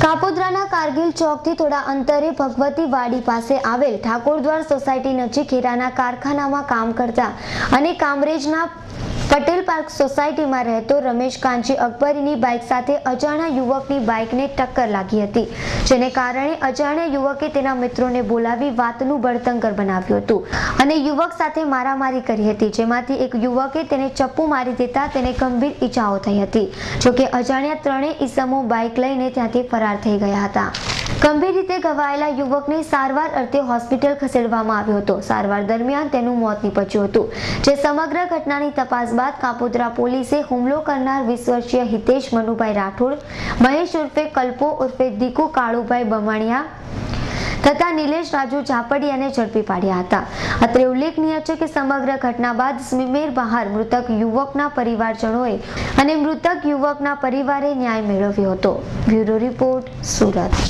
કાપોદ્રાના કારગિલ ચોકથી થોડા અંતરે ભગવતી વાડી પાસે આવેલ ઠાકોરદ્વાર સોસાયટી નજીક હીરાના કારખાનામાં કામ કરતા અને કામરેજના પાર્ક સોસાયટીમાં રહેતો રમેશ કાંજી અકબરીની બાઇક સાથે અજાણ્યા યુવકની બાઇકને ટક્કર લાગી હતી, જેને કારણે અજાણ્યા યુવકે તેના મિત્રોને બોલાવી વાતનું બળતંકર બનાવ્યું હતું અને યુવક સાથે મારામારી કરી હતી, જેમાંથી એક યુવકે તેને ચપ્પુ મારી દેતા તેને ગંભીર ઈજાઓ થઈ હતી, જોકે અજાણ્યા ત્રણેય ઈસમો બાઇક લઈને ત્યાંથી ફરાર થઈ ગયા હતા. ગંભીર રીતે ઘવાયેલા યુવકને સારવાર અર્થે હોસ્પિટલ ખસેડવામાં આવ્યો હતો. સારવાર દરમિયાન તેનું મોત નીપજ્યું હતું. જે સમગ્ર ઘટનાની તપાસ બાદ કાપોદ્રા પોલીસે હુમલો કરનાર વીસ વર્ષીય હિતેશ મનુભાઈ રાઠોડ, મહેશ ઉર્ફે કલ્પો ઉર્ફે દીકુ કાળુભાઈ બમણિયા તથા નિલેશ રાજુ ઝાપડિયાને ઝડપી પાડ્યા હતા. અત્રે ઉલ્લેખનીય છે કે સમગ્ર ઘટના બાદ સ્મીમેર બહાર મૃતક યુવકના પરિવારજનોએ અને મૃતક યુવકના પરિવારે ન્યાય મેળવ્યો હતો. Bureau report Surat.